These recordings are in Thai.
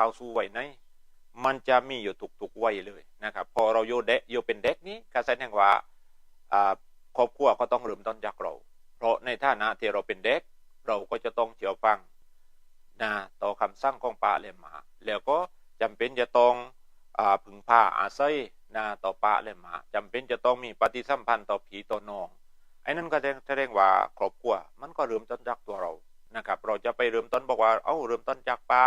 เข้าสู่วัยไหนมันจะมีอยู่ทุกๆวัยเลยนะครับ พอเราโยเด็กโยเป็นเด็กนี้ก็แสดงว่าอ่าครอบครัวก็ต้องเริ่มต้นจากเรา เพราะในฐานะที่เราเป็นเด็ก เราก็จะต้องเชื่อฟังนะต่อคำสั่งของป้าและหมา แล้วก็จำเป็นจะต้องอพึ่งพาอาศัยนะต่อป้าและหมาจำเป็นจะต้องมีปฏิสัมพันธ์ต่อผีต่อนองไอ้นั่นก็แสดงว่าครอบครัวมันก็เริ่มต้นจากตัวเรานะครับ เราจะไปเริ่มต้นบอกว่า เอ้าเริ่มต้นจากป้า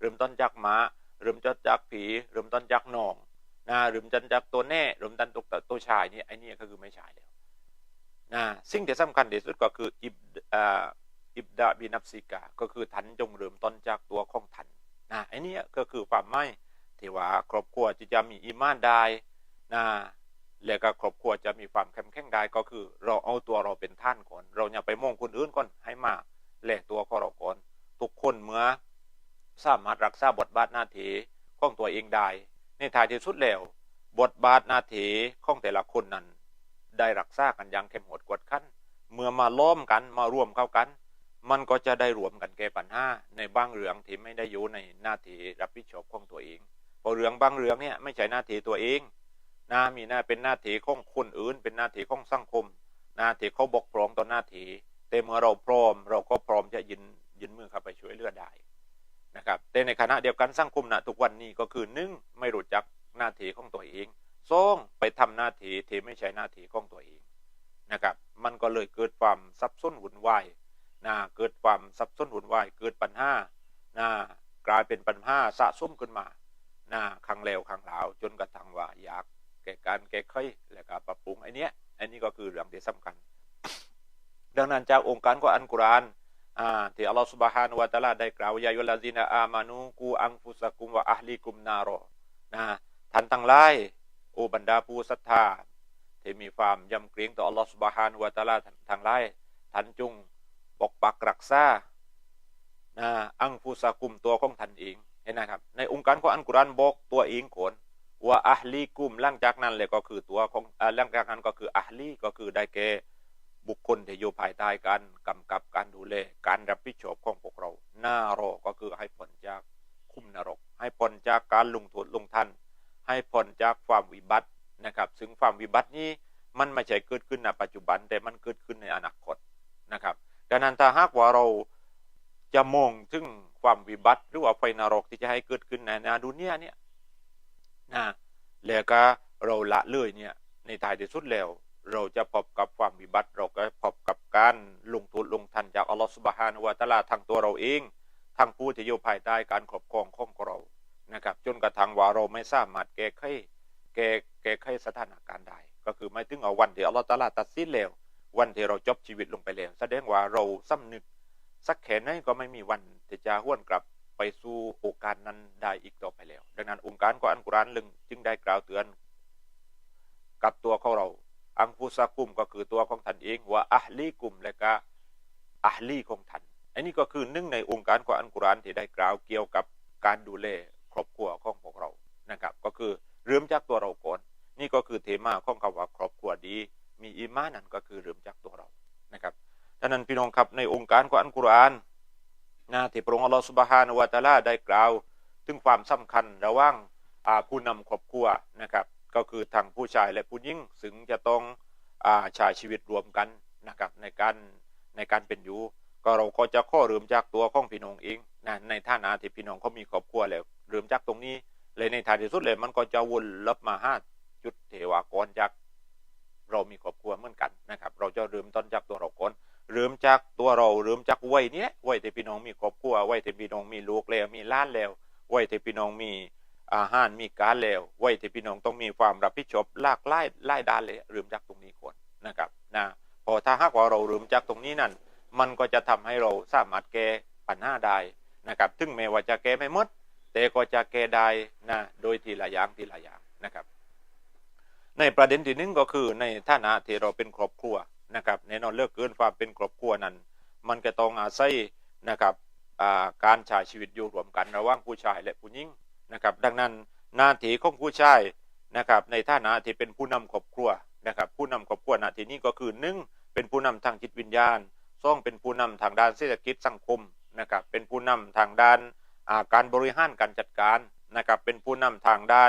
เริ่มต้นจากหมาเริ่มต้นจากผีเริ่มต้นจากนองนะเริ่มต้นจากตัวแน่เริ่มต้นจากตัวชายนี่ไอ้นี่ก็คือไม่ใช่แล้วนะสิ่งที่สำคัญที่สุดก็คืออิบอิบดาบินับสิกา ก็คือทันจงเริ่มต้นจากตัวของทันนะไอ้นี่ก็คือความไม่ที่ว่าครอบครัวที่จะมีอีมานได้นะแล้วก็ครอบครัวจะมีความเข้มแข็งได้ก็คือ เราเอาตัวเราเป็นท่านก่อน เราอย่าไปมองคนอื่นก่อนให้มาแหลกตัวของเราก่อนทุกคนเมื่อ สามารถรักษาบทบาทหน้าที่ของตัวเองได้ในท้ายที่สุดแล้ว บทบาทหน้าที่ของแต่ละคนนั้น ได้รักษากันอย่างเข้มงวดกวดขันเมื่อมาล้อมกันมาร่วมเข้ากัน มันก็จะได้รวมกันแก้ปัญหาในบางเรื่องที่ไม่ได้อยู่ในหน้าที่รับผิดชอบของตัวเองเพราะเรื่องบางเรื่องเนี่ยไม่ใช่หน้าที่ตัวเองนะมีหน้าเป็นหน้าที่ของคนอื่น เป็นหน้าที่ของสังคม หน้าที่เขาบกพร่องต่อหน้าที่แต่เมื่อเราพร้อม เราก็พร้อมจะยินยินมือเข้าไปช่วยเหลือได้ นะครับแต่ในขณะเดียวกันสังคมณทุกวันนี้ก็คือหนึ่งไม่รู้จักหน้าที่ของตัวเองสองไปทำหน้าที่ที่ไม่ใช่หน้าที่ของตัวเองนะครับ มันก็เลยเกิดความซับซ้อนวุ่นวายนะเกิดความซับซ้อนวุ่นวายเกิดปัญหานะกลายเป็นปัญหาสะสมขึ้นมานะครั้งแล้วครั้งหลาวจนกระทั่งว่าอยากแก้การแก้ไขและก็ปรับปรุงไอ้นี้อันนี้ก็คือเรื่องที่สำคัญ ดังนั้นจากองค์การของอันกุราน ที่อัลลอฮฺสุบฮานุวะตะลาได้กล่าวยายุลาซินาอามานูกูอังฟุสกุมวะอัลลีกุมนารอนะท่านทั้งหลายโอบรรดาผู้ศรัทธาที่มีความยำเกรงต่ออัลลอฮฺสุบฮานุวะตะลาทั้งหลายท่านจงปกปักรักษานะอังฟุสกุมตัวของท่านเองเห็นนะครับ ในองค์การของอันกุรานบอกตัวเองก่อนว่าอัลลีกุมหลังจากนั้นเลยก็คือตัวของหลังจากนั้นก็คืออัลลีก็คือได้แก่ บุคคลที่อยู่ภายใต้การกำกับการดูแลการรับผิดชอบของพวกเราหน้ารอก็คือให้พ้นจากคุ้มนรก ให้พ้นจากการลงโทษลงทันให้พ้นจากความวิบัตินะครับ ซึ่งความวิบัตินี้มันไม่ใช่เกิดขึ้นในปัจจุบันแต่มันเกิดขึ้นในอนาคตนะครับดังนั้นถ้าหากว่าเราจะมองถึงความวิบัติหรือว่าไฟนรกที่จะให้เกิดขึ้นในนาดุนยเนี่ยนะแล้วก็เราละเลยเนี่ยในท้ายที่สุดแล้ว เราจะพบกับความวิบัติ เราก็พบกับการลงทุนลงทันจากอัลลอฮฺสุบฮานวะตะลาทางตัวเราเองทางผู้ที่อยู่ภายใต้การครอบครองของเรานะครับ จนกระทั่งว่าเราไม่สามารถแก้ไขแก้แก้ไขสถานการณ์ใดก็คือไม่ถึงเอาวันที่อัลลอฮฺตะลาตัดสินแล้ววันที่เราจบชีวิตลงไปแล้วแสดงว่าเราสำนึก สักแค่ไหนก็ไม่มีวันที่จะห้วนกลับไปสู่โอกาสนั้นได้อีกต่อไปแล้ว ดังนั้นองค์การขออันกุรานลึงจึงได้กล่าวเตือน กับตัวของเรา อังฟุสกุมก็คือตัวของท่านเองว่าอัลลีกุมและก็อัลลีของท่านอันนี้ก็คือหนึ่งในองค์การของอันกุรานที่ได้กล่าวเกี่ยวกับการดูแลครอบครัวของพวกเรานะครับ ก็คือเริ่มจากตัวเราก่อนนี่ก็คือเทมาของคำว่าครอบครัวดี มีอีมานั่นก็คือเริ่มจากตัวเรานะครับดังนั้นพี่น้องครับในองค์การของอันกุรานนะที่พระองค์อัลลอฮฺสุบฮานวะตะลาได้กล่าว ถึงความสำคัญระหว่างผู้นำครอบครัวนะครับ ก็คือทั้งผู้ชายและผู้หญิงซึ่งจะต้องอาใช้ชีวิตรวมกันนะครับในการในการเป็นอยู่ ก็เราก็จะข้อเริ่มจากตัวของพี่น้องเองนะในฐานะที่พี่น้องเขามีครอบครัวแล้วเริ่มจากตรงนี้ เลยในท้ายที่สุดเลยมันก็จะวนลับมาห้าจุดเทวากรจากเรามีครอบครัวเหมือนกันนะครับ เราจะเริ่มต้นจากตัวเราก่อนเริ่มจากตัวเราเริ่มจากวัยนี้วัยที่พี่น้องมีครอบครัววัยที่พี่น้องมีลูกแล้วมีล้านแล้ววัยที่พี่น้องมี อาหารมีการแล้ววัยที่พี่น้องต้องมีความรับผิดชอบลากหลายหลายด้านเลยเริ่มจากตรงนี้ก่อนนะครับนะพอถ้าหากว่าเราเริ่มจากตรงนี้นั่นมันก็จะทำให้เราสามารถแก้ปัญหาได้นะครับถึงแม้ว่าจะแก้ไม่หมด แต่ก็จะแก้ได้นะโดยทีละอย่างทีละอย่างนะครับ ในประเด็นที่หนึ่งก็คือในฐานะที่เราเป็นครอบครัวนะครับแน่นอนเลือกเกินความเป็นครอบครัวนั้น มันก็ต้องอาศัยนะครับการใช้ชีวิตอยู่รวมกันระหว่างผู้ชายและผู้หญิง นะครับดังนั้นหน้าที่ของผู้ชายนะครับในฐานะที่เป็นผู้นำครอบครัวนะครับผู้นำครอบครัวหน้าที่นี้ก็คือหนึ่งเป็นผู้นำทางจิตวิญญาณสองเป็นผู้นำทางด้านเศรษฐกิจสังคมนะครับเป็นผู้นำทางด้านการบริหารการจัดการนะครับเป็นผู้นำทางด้าน